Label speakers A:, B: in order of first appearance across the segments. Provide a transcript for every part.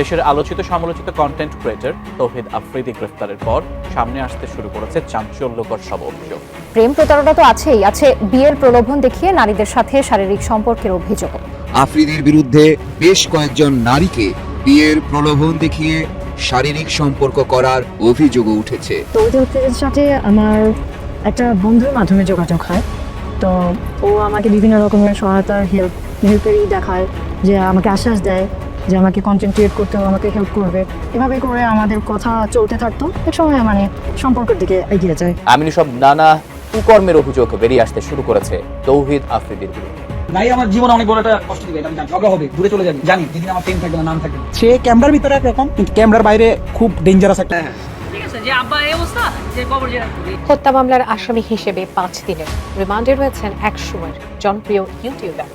A: দেশের আলোচিত সমালোচিত কন্টেন্ট ক্রিয়েটর তৌহিদ আফ্রিদি গ্রেফতারের পর সামনে আসতে শুরু করেছে চাঞ্চল্যকর সব অভিযোগ।
B: প্রেম প্রতারণা তো আছেই আছে বিয়ের প্রলোভন দেখিয়ে নারীদের সাথে শারীরিক সম্পর্কের অভিযোগ।
C: আফ্রিদির বিরুদ্ধে বেশ কয়েকজন নারীকে বিয়ের প্রলোভন দেখিয়ে শারীরিক সম্পর্ক করার অভিযোগও উঠেছে।
D: তৌহিদ আফ্রিদির সাথে আমার একটা বন্ধুর মাধ্যমে যোগাযোগ হয়। তো ও আমাকে বিভিন্ন রকমের সহায়তা হেল্প হেল্পেরই দেখায় যে আমাকে আশ্বাস দেয়। যে আমাকে কন্টেন্ট ক্রিয়েট করতে হবে আমাকে হেল্প করবে। এভাবে করে আমাদের কথা চলতে থাকতো। এক সময় মানে সম্পর্কের দিকে এগিয়ে যায়।
A: এমনি সব নানা কুকর্মের অভিযোগ বেরিয়ে আসতে শুরু করেছে তৌহিদ আফ্রিদির বিরুদ্ধে।
E: ভাই আমার জীবনে অনেক বড় একটা কষ্ট দিবে এটা আমি জানি। ঝগড়া হবে দূরে চলে যাবে জানি। যেদিন আমার ফেম থাকবে না নাম থাকবে সে ক্যামেরার ভিতরে একরকম কিন্তু ক্যামেরার বাইরে খুব ডেঞ্জারাস একটা
F: ঠিক আছে যে আব্বা এই অবস্থা যে কবর জেরা করবি
G: হত্যা মামলার আসামি হিসেবে পাঁচ দিনের রিমান্ডে রয়েছেন এক সময়ের জনপ্রিয় ইউটিউবার।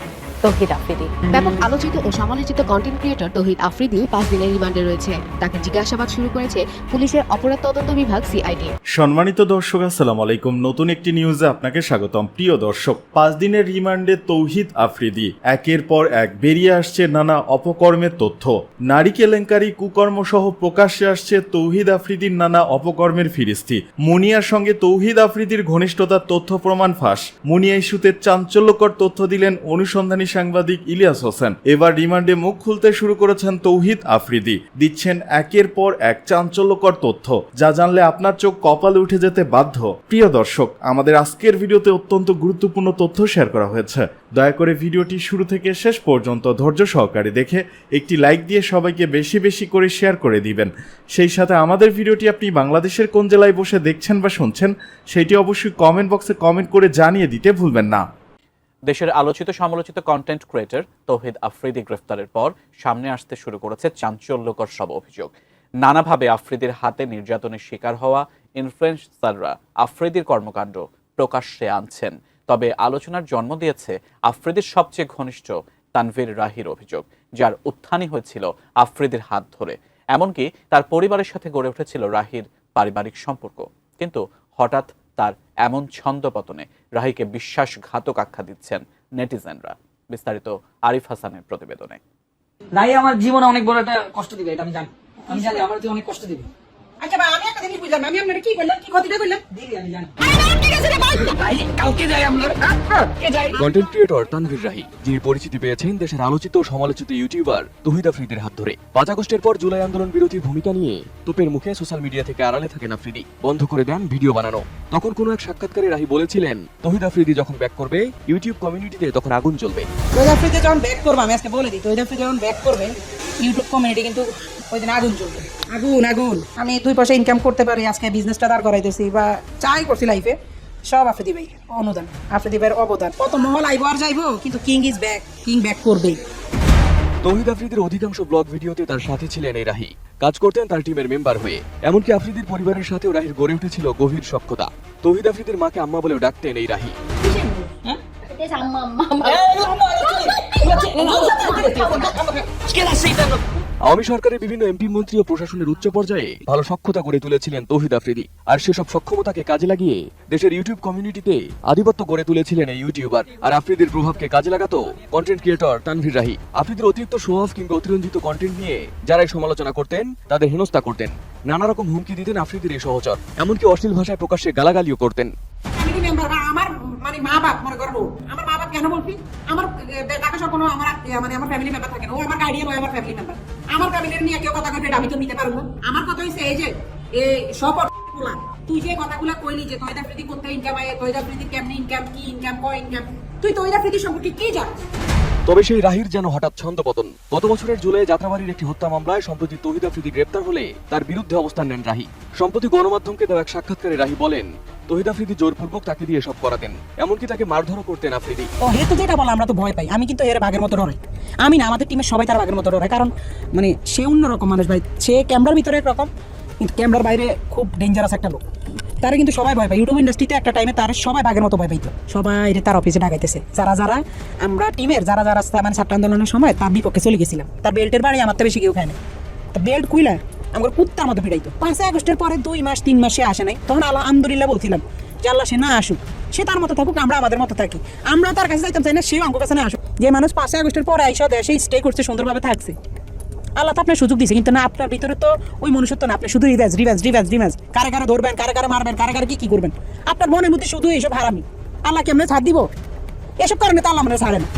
G: তৌহিদ আফ্রিদি।
H: ব্যাপক আলোচিত ও সমালোচিত কন্টেন্ট ক্রিয়েটর তৌহিদ আফ্রিদি পাঁচ দিনের রিমান্ডে রয়েছে। তাকে জিজ্ঞাসাবাদ শুরু করেছে পুলিশের অপরাধ তদন্ত বিভাগ সিআইডি।
I: সম্মানিত দর্শক আসসালামু আলাইকুম। নতুন একটি নিউজে আপনাকে স্বাগতম। প্রিয় দর্শক পাঁচ দিনের রিমান্ডে তৌহিদ আফ্রিদি। একের পর এক বেরিয়ে আসছে নানা অপকর্মের তথ্য। নারী কেলেঙ্কারি কুকর্ম সহ প্রকাশ্যে আসছে তৌহিদ আফ্রিদির নানা অপকর্মের ফিরিস্তি। মুনিয়ার সঙ্গে তৌহিদ আফ্রিদির ঘনিষ্ঠতার তথ্য প্রমাণ ফাঁস। মুনিয়া ইস্যুতে চাঞ্চল্যকর তথ্য দিলেন অনুসন্ধানী সাংবাদিক ইলিয়াস হোসেন। এবার রিমান্ডে মুখ খুলতে শুরু করেছেন তৌহিদ আফ্রিদি। দিচ্ছেন একের পর এক চাঞ্চল্যকর তথ্য। যা জানলে আপনার চোখ কপালে উঠে যেতে বাধ্য। প্রিয় দর্শক, আমাদের আজকের ভিডিওতে অত্যন্ত গুরুত্বপূর্ণ তথ্য শেয়ার করা হয়েছে। দয়া করে ভিডিওটি শুরু থেকে শেষ পর্যন্ত ধৈর্য সহকারে দেখে একটি লাইক দিয়ে সবাইকে বেশি বেশি করে শেয়ার করে দিবেন। সেই সাথে আমাদের ভিডিওটি আপনি বাংলাদেশের কোন জেলায় বসে দেখছেন বা শুনছেন, সেটি অবশ্যই কমেন্ট বক্সে কমেন্ট করে জানিয়ে দিতে ভুলবেন না।
A: দেশের আলোচিত সমালোচিত কন্টেন্ট ক্রিয়েটর তৌহিদ আফ্রিদি গ্রেফতারের পর সামনে আসতে শুরু করেছে চাঞ্চল্যকর সব অভিযোগ। নানাভাবে আফ্রিদির হাতে নির্যাতনের শিকার হওয়া ইনফ্লুয়েন্সাররা আফ্রিদির কর্মকাণ্ড প্রকাশ্যে আনছেন। তবে আলোচনার জন্ম দিয়েছে আফ্রিদির সবচেয়ে ঘনিষ্ঠ তানভীর রাহির অভিযোগ, যার উত্থানই হয়েছিল আফ্রিদির হাত ধরে। এমনকি তার পরিবারের সাথে গড়ে উঠেছিল রাহির পারিবারিক সম্পর্ক। কিন্তু হঠাৎ তার এমন ছন্দপতনে রাহিকে বিশ্বাসঘাতক আখ্যা দিচ্ছেন নেটিজেনরা। বিস্তারিত আরিফ হাসানের প্রতিবেদনে।
E: রাহি আমার জীবনে অনেক বড় একটা কষ্ট দিবে, এটা আমি জানি। আমি জানি আমার অনেক কষ্ট দিবে।
F: আচ্ছা ভাই আমি একটা জিনিস বুঝলাম আমি আপনার কি করলাম কি ক্ষতিটা করলাম?
E: দিদি আমি জানি
F: কালকে যাই আমরা কালকে যাই।
J: কন্টেন্ট ক্রিয়েটর তানভীর রাহি যিনি পরিচিতি পেয়েছেন দেশের আলোচিত সমালোচিত ইউটিউবার তহিদ আফ্রিদির হাত ধরে। পাঁচ আগস্টের পর জুলাই আন্দোলন বিরোধী ভূমিকা নিয়ে তোপের মুখে সোশ্যাল মিডিয়া থেকে আড়ালে থাকেন আফ্রিদি। বন্ধ করে দেন ভিডিও বানানো। তখন কোনো এক সাক্ষাৎকারে রাহি বলেছিলেন তহিদ আফ্রিদি যখন ব্যাক করবে ইউটিউব কমিউনিটিতে তখন আগুন জ্বলবে।
F: তৈরি আফ্রিতে যখন ব্যাক করবে আমি আজকে বলে দিই তৈরি আফ্রিতে যখন ব্যাক করবে ইউটিউব কমিউনিটি কিন্তু ওই দিন আগুন চলবে আগুন আগুন আমি দুই পয়সা ইনকাম করতে পারি আজকে বিজনেসটা দাঁড় করাইতেছি বা চাই করছি লাইফে সব আফ্রিদি ভাই অনুদান আফ্রিদি ভাইয়ের অবদান কত মহল আইবো আর যাইবো কিন্তু king is back king back করবেই
J: তহিদ আফ্রিদির অধিকাংশ ব্লগ ভিডিওতে তার সাথে ছিলেন এই রাহি কাজ করতেন তার টিমের মেম্বার হয়ে এমনকি আফ্রিদির পরিবারের সাথেও রাহির গড়ে উঠেছিল গভীর সক্ষতা তহিদ আফ্রিদির মাকে আম্মা বলেও ডাকতেন এই রাহি আওয়ামী সরকারের বিভিন্ন এমপি, মন্ত্রী ও প্রশাসনের উচ্চ পর্যায়ে ভালো সক্ষতা গড়ে তুলেছিলেন তৌহিদ আফ্রিদি। আর সেসব সক্ষমতাকে কাজে লাগিয়ে দেশের ইউটিউব কমিউনিটিতে আধিপত্য গড়ে তুলেছিলেন এই ইউটিউবার। আর আফ্রিদির প্রভাবকে কাজে লাগাতো কন্টেন্ট ক্রিয়েটর তানভীর রাহি। আফ্রিদির অতিরিক্ত অফ কিংবা অতিরঞ্জিত কন্টেন্ট নিয়ে যারাই সমালোচনা করতেন, তাদের হেনস্থা করতেন। নানা রকম হুমকি দিতেন আফ্রিদির এই সহচর। এমনকি অশ্লীল ভাষায় প্রকাশ্যে গালাগালিও করতেন।
F: ফ্যামিলি আমার মানে মা বাপ মনে আমার মা বাপ কেন বলছি? আমার সব কোনো আমার মানে আমার ফ্যামিলি মেম্বার থাকে না। ও আমার আমার ফ্যামিলি মেম্বার আমার ফ্যামিলির নিয়ে কেউ কথা কইবে আমি তো নিতে পারব আমার কথা হইছে এই যে সব তুই যে কথাগুলো কইলি যে তয়দা প্রীতি কোথায় ইনকাম আয় তয়দা প্রীতি কেমনি ইনকাম কি ইনকাম ইনকাম তুই তয়দা প্রীতি সম্পর্কে কি জানিস?
J: তবে সেই রাহির যেন হঠাৎ ছন্দপতন। গত বছরের জুলাই যাত্রাবাড়ির একটি হত্যা মামলায় সম্প্রতি তৌহিদ আফ্রিদি গ্রেপ্তার হলে তার বিরুদ্ধে অবস্থান নেন রাহি। সম্প্রতি গণমাধ্যমকে দেওয়া এক সাক্ষাৎকারে রাহি বলেন, তহিদ আফ্রিদি জোরপূর্বক তাকে দিয়ে সব করাতেন, এমনকি তাকে মারধরও করতেন আফ্রিদি।
F: ও হে তো যেটা বলে, আমরা তো ভয় পাই। আমি কিন্তু এর বাঘের মতো ডরাই আমি না, আমাদের টিমের সবাই তার বাঘের মতো ডরাই কারণ মানে সে অন্যরকম মানুষ ভাই। সে ক্যামেরার ভিতরে একরকম, কিন্তু ক্যামেরার বাইরে খুব ডেঞ্জারাস একটা লোক। তারা কিন্তু সবাই ভয় পায়। ইউটিউব ইন্ডাস্ট্রিতে একটা টাইমে তার সবাই বাঘের মতো ভয় পাইতো। সবাই তার অফিসে ডাকাইতেছে। যারা যারা, আমরা টিমের যারা যারা মানে ছাত্র আন্দোলনের সময় তার বিপক্ষে চলে গেছিলাম। তার বেল্টের বাড়ি আমার তো বেশি কেউ খায় না বেল্ট কুইলা আমার কুত্তার মতো পিড়াইতো পাঁচই আগস্টের পরে দুই মাস, তিন মাসে আসে নাই। তখন আল্লাহ আলহামদুলিল্লাহ বলছিলাম যে আল্লাহ সে না আসুক, সে তার মতো থাকুক, আমরা আমাদের মতো থাকি। আমরা তার কাছে যাইতাম চাই না, সেও আমার কাছে না আসুক। যে মানুষ পাঁচই আগস্টের পরে আইসা দেশে স্টে করছে, সুন্দরভাবে থাকছে। আল্লাহ আপনার সুযোগ দিয়েছে কিন্তু না, আপনার ভিতরে তো ওই মনুষ্যত্ব না, আপনি শুধু রিভেন্স রিভেন্স রিভেন্স রিভেন্স কারে কারে ধরবেন, কারে কারে মারবেন, কারে কারে কি কি করবেন? আপনার মনের মধ্যে শুধু এইসব হারামি। আল্লাহ কেমনে ছাড় দিব? এসব কারণে তো আল্লাহ মানে ছাড়ে না।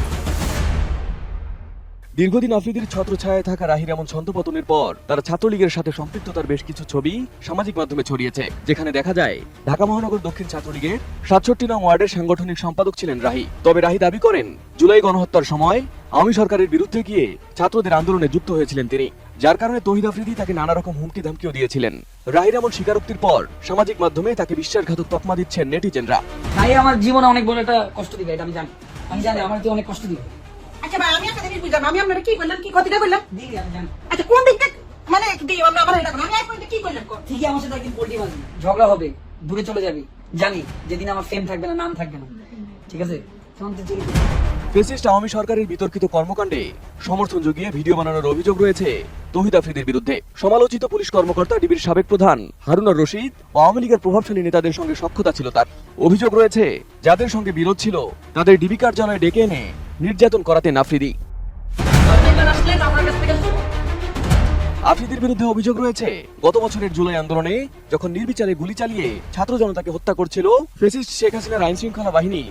J: দীর্ঘদিন আফ্রিদির ছত্রছায়ায় থাকা রাহির এমন ছন্দপতনের পর তার ছাত্রলীগের সাথে সম্পৃক্ততার বেশ কিছু ছবি সামাজিক মাধ্যমে ছড়িয়েছে, যেখানে দেখা যায় ঢাকা মহানগর দক্ষিণ ছাত্রলীগের সাতষট্টি নং ওয়ার্ডের সাংগঠনিক সম্পাদক ছিলেন রাহি। তবে রাহি দাবি করেন, জুলাই গণহত্যার সময় আওয়ামী সরকারের বিরুদ্ধে গিয়ে ছাত্রদের আন্দোলনে যুক্ত হয়েছিলেন তিনি যার কারণে তহিদ আফ্রিদি তাকে নানা রকম হুমকি ধামকিও দিয়েছিলেন। রাহির এমন স্বীকারোক্তির পর সামাজিক মাধ্যমে তাকে বিশ্বাসঘাতক তকমা দিচ্ছেন নেটিজেনরা।
F: ভাই আমার জীবনে অনেক বড় একটা কষ্ট দিবে এটা আমি জানি। আমি জানি আমার তো অনেক কষ্ট দিবে। আচ্ছা ভাই আমি একটা জিনিস বুঝলাম আমি আপনারা কি করলাম কি ক্ষতিটা করলাম দিদি আমি জানি। আচ্ছা কোন দিকটা মানে দিই আমরা আবার এটা আমি এই পয়েন্টে কি করলাম ঠিকই আমার সাথে একদিন ঝগড়া হবে দূরে চলে যাবি। জানি যেদিন আমার ফেম থাকবে না নাম থাকবে না। ঠিক আছে? তখন তো তুই-
J: ফেসিস্ট আওয়ামী সরকারের বিতর্কিত কর্মকাণ্ডে সমর্থন জুগিয়ে ভিডিও বানানোর অভিযোগ রয়েছে তহিদ আফ্রিদির বিরুদ্ধে। সমালোচিত পুলিশ কর্মকর্তা ডিবির সাবেক প্রধান হারুনার রশিদ ও আওয়ামী লীগের প্রভাবশালী নেতাদের সঙ্গে সক্ষতা ছিল তার। অভিযোগ রয়েছে, যাদের সঙ্গে বিরোধ ছিল, তাদের ডিবি কার্যালয়ে ডেকে এনে নির্যাতন করাতেন আফ্রিদি। আফ্রিদির বিরুদ্ধে অভিযোগ রয়েছে। গত বছরের জুলাই আন্দোলনে যখন নির্বিচারে গুলি চালিয়ে ছাত্র জনতাকে হত্যা করছিল ফেসিস্ট শেখ হাসিনার আইন শৃঙ্খলা বাহিনী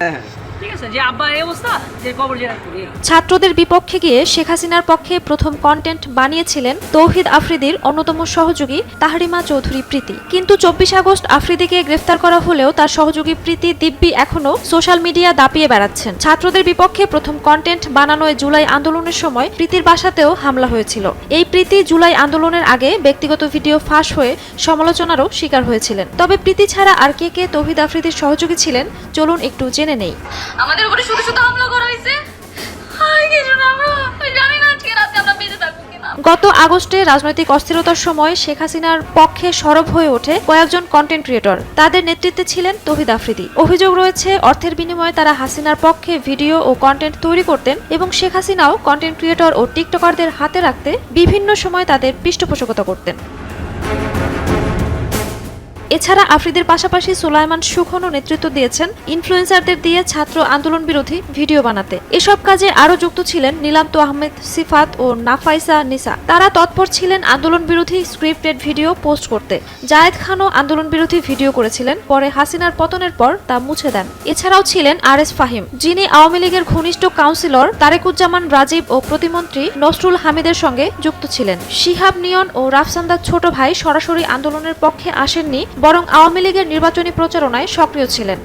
K: ছাত্রদের বিপক্ষে গিয়ে শেখ হাসিনার পক্ষে প্রথম কন্টেন্ট বানিয়েছিলেন তৌহিদ আফ্রিদির অন্যতম সহযোগী তাহরিমা চৌধুরী প্রীতি। কিন্তু চব্বিশ আগস্ট আফ্রিদিকে গ্রেফতার করা হলেও তার সহযোগী প্রীতি দিব্যি এখনও সোশ্যাল মিডিয়া দাপিয়ে বেড়াচ্ছেন। ছাত্রদের বিপক্ষে প্রথম কন্টেন্ট বানানোয় জুলাই আন্দোলনের সময় প্রীতির বাসাতেও হামলা হয়েছিল। এই প্রীতি জুলাই আন্দোলনের আগে ব্যক্তিগত ভিডিও ফাঁস হয়ে সমালোচনারও শিকার হয়েছিলেন। তবে প্রীতি ছাড়া আর কে কে তৌহিদ আফ্রিদির সহযোগী ছিলেন, চলুন একটু জেনে নেই।
L: আমাদের উপরে শুধু শুধু হামলা করা হয়েছে? আমরা বেঁচে থাকব।
K: গত আগস্টে রাজনৈতিক অস্থিরতার সময় শেখ হাসিনার পক্ষে সরব হয়ে ওঠে কয়েকজন কন্টেন্ট ক্রিয়েটর তাদের নেতৃত্বে ছিলেন তহিদ আফ্রিদি। অভিযোগ রয়েছে, অর্থের বিনিময়ে তারা হাসিনার পক্ষে ভিডিও ও কন্টেন্ট তৈরি করতেন এবং শেখ হাসিনাও কন্টেন্ট ক্রিয়েটর ও টিকটকারদের হাতে রাখতে বিভিন্ন সময় তাদের পৃষ্ঠপোষকতা করতেন। এছাড়া আফ্রিদের পাশাপাশি সুলাইমান সুখনও নেতৃত্ব দিয়েছেন। ইনফ্লুয়েন্সারদের দিয়ে ছাত্র আন্দোলন বিরোধী ভিডিও বানাতে। এসব কাজে আরও যুক্ত ছিলেন নীলান্ত আহমেদ, সিফাত ও নাফাইসা নিসা। তারা তৎপর ছিলেন আন্দোলন বিরোধী স্ক্রিপ্টেড ভিডিও পোস্ট করতে। জায়েদ খানও আন্দোলন বিরোধী ভিডিও করেছিলেন। পরে হাসিনার পতনের পর তা মুছে দেন। এছাড়াও ছিলেন আর এস ফাহিম, যিনি আওয়ামী লীগের ঘনিষ্ঠ কাউন্সিলর তারেকুজ্জামান রাজীব ও প্রতিমন্ত্রী নসরুল হামিদের সঙ্গে যুক্ত ছিলেন। শিহাব নিয়ন ও রাফসান্দার ছোট ভাই সরাসরি আন্দোলনের পক্ষে আসেননি বরং আওয়ামী লীগের নির্বাচনী প্রচারণায় সক্রিয় ছিলেন।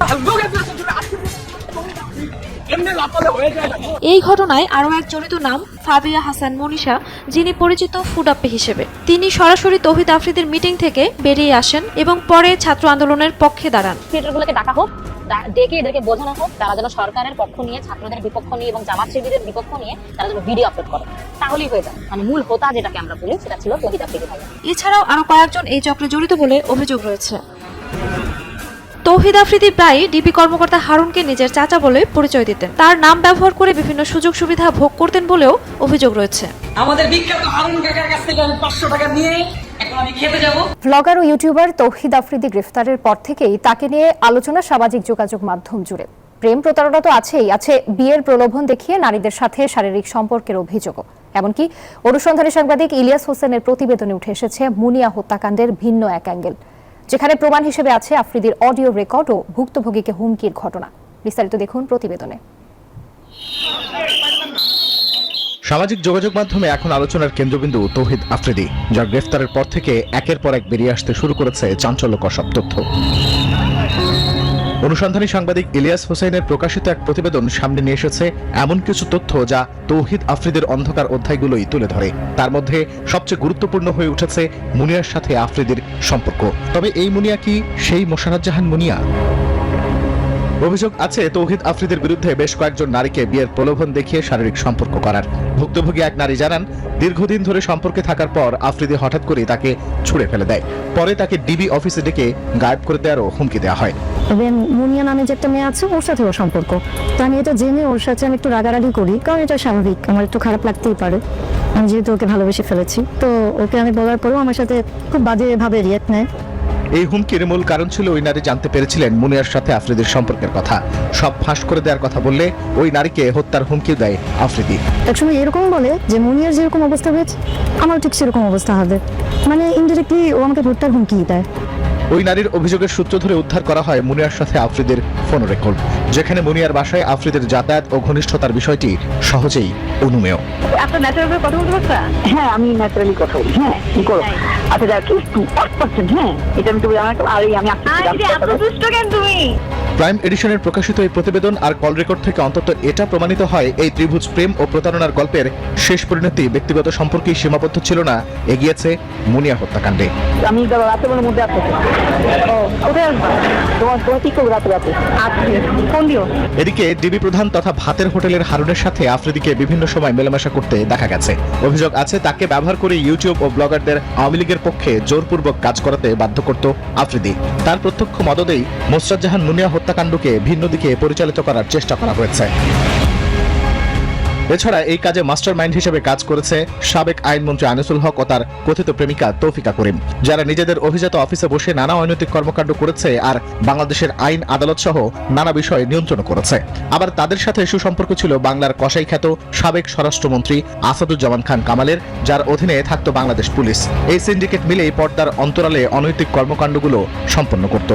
K: এই ঘটনায় আরও এক জড়িত নাম ফাবিয়া হাসান মনীষা যিনি পরিচিত ফুডাপ্পে হিসেবে। তিনি সরাসরি তৌহিদ আফ্রিদির মিটিং থেকে বেরিয়ে আসেন এবং পরে ছাত্র আন্দোলনের পক্ষে দাঁড়ান।
L: ক্রিয়েটরগুলোকে ডাকা হোক ডেকে এদেরকে বোঝানো হোক তারা যেন সরকারের পক্ষ নিয়ে ছাত্রদের বিপক্ষ নিয়ে এবং জামাত শিবিরের বিপক্ষ নিয়ে তারা যেন ভিডিও আপলোড করে। তাহলেই হয়ে যায় মানে মূল হোতা যেটাকে আমরা বলি সেটা ছিল তহিদ আফ্রিদি ভাই
K: এছাড়াও আরও কয়েকজন এই চক্রে জড়িত বলে অভিযোগ রয়েছে। তৌহিদ আফ্রিদি প্রায়ই ডিবি কর্মকর্তা হারুনকে নিজের চাচা বলে পরিচয় দিতেন। তার নাম ব্যবহার করে বিভিন্ন সুযোগ সুবিধা ভোগ করতেন বলেও অভিযোগ রয়েছে।
F: আমাদের বিখ্যাত হারুন কাকার কাছ থেকে আমি পাঁচশো টাকা নিয়ে এখন আমি খেতে যাব?
B: ভ্লগার ও ইউটিউবার তৌহিদ আফ্রিদি গ্রেফতারের পর থেকেই তাকে নিয়ে আলোচনা সামাজিক যোগাযোগ মাধ্যম জুড়ে। প্রেম প্রতারণা তো আছেই আছে বিয়ের প্রলোভন দেখিয়ে নারীদের সাথে শারীরিক সম্পর্কের অভিযোগও। এমনকি অনুসন্ধানী সাংবাদিক ইলিয়াস হোসেনের প্রতিবেদনে উঠে এসেছে মুনিয়া হত্যাকাণ্ডের ভিন্ন এক অ্যাঙ্গেল। যেখানে প্রমাণ হিসেবে আছে আফ্রিদির অডিও রেকর্ড ও ভুক্তভোগীকে হুমকির ঘটনা। বিস্তারিত দেখুন প্রতিবেদনে।
M: সামাজিক যোগাযোগ মাধ্যমে এখন আলোচনার কেন্দ্রবিন্দু তৌহিদ আফ্রিদি, যার গ্রেফতারের পর থেকে একের পর এক বেরিয়ে আসতে শুরু করেছে চাঞ্চল্যকর সব তথ্য। অনুসন্ধানী সাংবাদিক ইলিয়াস হোসেনের প্রকাশিত এক প্রতিবেদন সামনে নিয়ে এসেছে এমন কিছু তথ্য যা তৌহিদ আফ্রিদের অন্ধকার অধ্যায়গুলোই তুলে ধরে। তার মধ্যে সবচেয়ে গুরুত্বপূর্ণ হয়ে উঠেছে মুনিয়ার সাথে আফ্রিদের সম্পর্ক। তবে এই মুনিয়া কি সেই মোশাররফ জাহান মুনিয়া? অভিযোগ আছে, তৌহিদ আফ্রিদের বিরুদ্ধে বেশ কয়েকজন নারীকে বিয়ের প্রলোভন দেখিয়ে শারীরিক সম্পর্ক করার। ভুক্তভোগী এক নারী জানান, দীর্ঘদিন ধরে সম্পর্কে থাকার পর আফ্রিদি হঠাৎ করেই তাকে ছুড়ে ফেলে দেয়। পরে তাকে ডিবি অফিসে ডেকে গায়েব করে দেওয়ারও হুমকি দেওয়া হয়।
D: তবে মুনিয়া নামে যে একটা মেয়ে আছে, ওর সাথে ওর সম্পর্ক। তো আমি এটা জেনে ওর সাথে আমি একটু রাগারাগি করি, কারণ এটা স্বাভাবিক। আমার একটু খারাপ লাগতেই পারে। আমি যেহেতু ওকে ভালোবেসে ফেলেছি, তো ওকে আমি বলার পরেও আমার সাথে খুব বাজে ভাবে রিয়েক্ট নেয়।
M: এই হুমকির মূল কারণ ছিল ওই নারী জানতে পেরেছিলেন মুনিয়ার সাথে আফ্রিদির সম্পর্কের কথা। সব ফাঁস করে দেওয়ার কথা বললে ওই নারীকে হত্যার হুমকি দেয় আফ্রিদি।
D: একসময় এরকম বলে যে মুনিয়ার যেরকম অবস্থা হয়েছে, আমার ঠিক সেরকম অবস্থা হবে। মানে ইনডিরেক্টলি ও আমাকে হত্যার হুমকি দেয়।
M: ওই নারীর অভিযোগের সূত্র ধরে উদ্ধার করা হয় মুনিয়ার সাথে আফ্রিদের ফোন রেকর্ড। যেখানে মুনিয়ার বাসায় আফ্রিদের যাতায়াত ও ঘনিষ্ঠতার বিষয়টি সহজেই অনুমেয়।
N: আপনার ন্যাচারাল কথা বলতে পারছা হ্যাঁ আমি ন্যাচারালি কথা বলি হ্যাঁ কি করো? আচ্ছা দেখ একটু হ্যাঁ। এটা আমি তুমি জানাতে আর আমি দুষ্ট কেন তুমি?
M: প্রাইম এডিশনের প্রকাশিত এই প্রতিবেদন আর কল রেকর্ড থেকে অন্তত এটা প্রমাণিত হয় এই ত্রিভুজ প্রেম ও প্রতারণার গল্পের শেষ পরিণতি ব্যক্তিগত সম্পর্কেই সীমাবদ্ধ ছিল না এগিয়েছে মুনিয়া হত্যাকাণ্ডে।
N: আমি মধ্যে
M: এদিকে ডিবি প্রধান তথা ভাতের হোটেলের হারুনের সাথে আফ্রিদিকে বিভিন্ন সময় মেলামেশা করতে দেখা গেছে। অভিযোগ আছে তাকে ব্যবহার করে ইউটিউব ও ব্লগারদের আওয়ামী লীগের পক্ষে জোরপূর্বক কাজ করাতে বাধ্য করত আফ্রিদি। তার প্রত্যক্ষ মদদেই মোসরাত জাহান মুনিয়া হত্যাকাণ্ডকে ভিন্ন দিকে পরিচালিত করার চেষ্টা করা হয়েছে। এছাড়া এই কাজে মাস্টার মাইন্ড হিসেবে কাজ করেছে সাবেক আইনমন্ত্রী আনিসুল হক ও তার কথিত প্রেমিকা তৌফিকা করিম। যারা নিজেদের অভিজাত অফিসে বসে নানা অনৈতিক কর্মকাণ্ড করেছে আর বাংলাদেশের আইন আদালত সহ নানা বিষয় নিয়ন্ত্রণ করেছে। আবার তাদের সাথে সুসম্পর্ক ছিল বাংলার কসাই খ্যাত সাবেক স্বরাষ্ট্রমন্ত্রী আসাদুজ্জামান খান কামালের, যার অধীনে থাকত বাংলাদেশ পুলিশ। এই সিন্ডিকেট মিলেই পর্দার অন্তরালে অনৈতিক কর্মকাণ্ডগুলো সম্পন্ন করত।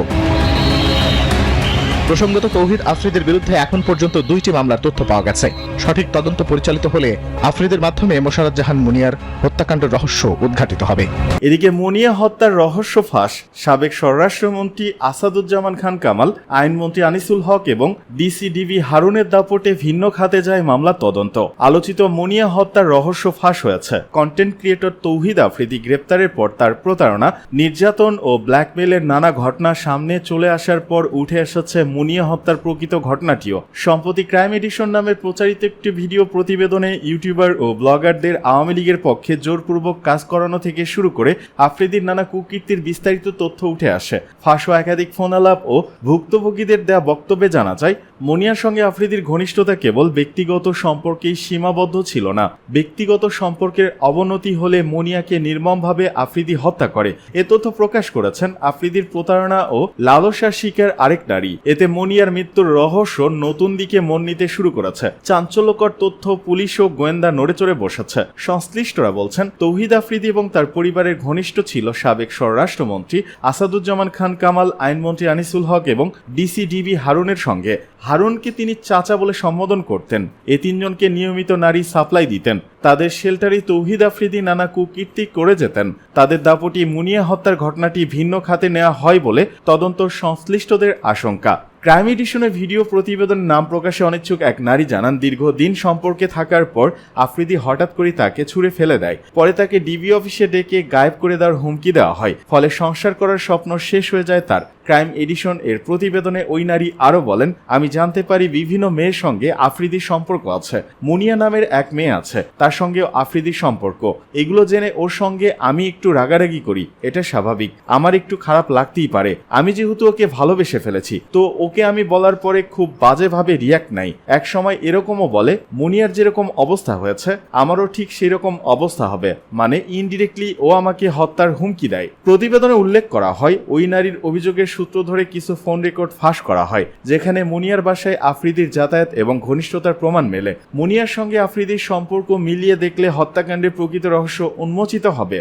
M: প্রসঙ্গত তৌহিদ আফ্রিদের বিরুদ্ধে এখন পর্যন্ত দুইটি মামলার তথ্য পাওয়া গেছে। সঠিক তদন্ত পরিচালিত হলে আফ্রিদের মাধ্যমে মোশাররত জাহান মুনিয়ার হত্যাকাণ্ডের রহস্য উদ্ঘাটিত হবে।
I: এদিকে মনিয়া হত্যার রহস্য ফাঁস, সাবেক স্বরাষ্ট্রমন্ত্রী আসাদুজ্জামান খান কামাল, আইনমন্ত্রী আনিসুল হক এবং ডিসিডিবি হারুনের দাপটে ভিন্ন খাতে যায় মামলা তদন্ত। আলোচিত মনিয়া হত্যার রহস্য ফাঁস হয়েছে। কন্টেন্ট ক্রিয়েটর তৌহিদ আফ্রিদি গ্রেপ্তারের পর তার প্রতারণা, নির্যাতন ও ব্ল্যাকমেলের নানা ঘটনা সামনে চলে আসার পর উঠে এসেছে মুনিয়া হত্যার প্রকৃত ঘটনাটিও। সম্প্রতি ক্রাইম এডিশন নামের প্রচারিত একটি ভিডিও প্রতিবেদনে ইউটিউবার ও ব্লগারদের আওয়ামী লীগের পক্ষে জোরপূর্বক কাজ করানো থেকে শুরু করে আফ্রিদির নানা কুকীর্তির বিস্তারিত তথ্য উঠে আসে। ফাঁসো একাধিক ফোনালাপ ও ভুক্তভোগীদের দেয়া বক্তব্যে জানা যায়, মনিয়ার সঙ্গে আফ্রিদির ঘনিষ্ঠতা কেবল ব্যক্তিগত সম্পর্কেই সীমাবদ্ধ ছিল না। ব্যক্তিগত সম্পর্কের অবনতি হলে মনিয়াকে নির্মমভাবে আফ্রিদি হত্যা করে। এ তথ্য প্রকাশ করেছেন আফ্রিদির প্রতারণা ও লালসার শিকার আরেক নারী। এতে মনিয়ার মৃত্যুর রহস্য নতুন দিকে মন নিতে শুরু করেছে। চাঞ্চল্যকর তথ্য পুলিশ ও গোয়েন্দা নড়েচড়ে বসেছে। সংশ্লিষ্টরা বলছেন, তৌহিদ আফ্রিদি এবং তার পরিবারের ঘনিষ্ঠ ছিল সাবেক স্বরাষ্ট্রমন্ত্রী আসাদুজ্জামান খান কামাল, আইনমন্ত্রী আনিসুল হক এবং ডিসিডিবি হারুনের সঙ্গে। হারুনকে তিনি চাচা বলে সম্বোধন করতেন। এ তিনজনকে নিয়মিত নারী সাপ্লাই দিতেন। তাদের শেল্টারে তৌহিদ আফ্রিদি নানা কুকীর্তি করে যেতেন। তাদের দাপটি মুনিয়া হত্যার ঘটনাটি ভিন্ন খাতে নেওয়া হয় বলে তদন্ত সংশ্লিষ্টদের আশঙ্কা। ক্রাইম এডিশনের ভিডিও প্রতিবেদন নাম প্রকাশে অনিচ্ছুক এক নারী জানান, দীর্ঘদিন সম্পর্কে থাকার পর আফ্রিদি হঠাৎ করে তাকে ছুঁড়ে ফেলে দেয়। পরে তাকে ডিবি অফিসে ডেকে গায়েব করে দেওয়ার হুমকি দেওয়া হয়। ফলে সংসার করার স্বপ্ন শেষ হয়ে যায় তার। ক্রাইম এডিশন এর প্রতিবেদনে ওই নারী আরও বলেন, আমি জানতে পারি বিভিন্ন মেয়ের সঙ্গে আফ্রিদির সম্পর্ক আছে। মুনিয়া নামের এক মেয়ে আছে, তার সঙ্গে আফ্রিদির সম্পর্ক। এগুলো জেনে ওর সঙ্গে আমি একটু রাগারাগি করি, এটা স্বাভাবিক। আমার একটু খারাপ লাগতেই পারে। আমি যেহেতু ওকে ভালোবেসে ফেলেছি, তো ওকে আমি বলার পরে খুব বাজেভাবে রিয়াক্ট নাই। এক সময় এরকমও বলে, মুনিয়ার যেরকম অবস্থা হয়েছে, আমারও ঠিক সেরকম অবস্থা হবে। মানে ইনডিরেক্টলি ও আমাকে হত্যার হুমকি দেয়। প্রতিবেদনে উল্লেখ করা হয়, ওই নারীর অভিযোগের সূত্র ধরে কিছু ফোন রেকর্ড ফাঁস করা হয়, যেখানে মুনিয়ার বাসায় আফ্রিদির যাতায়াত এবং ঘনিষ্ঠতার প্রমাণ মেলে। মুনিয়ার সঙ্গে আফ্রিদির সম্পর্ক মিলিয়ে দেখলে হত্যাকাণ্ডের প্রকৃত রহস্য উন্মোচিত হবে।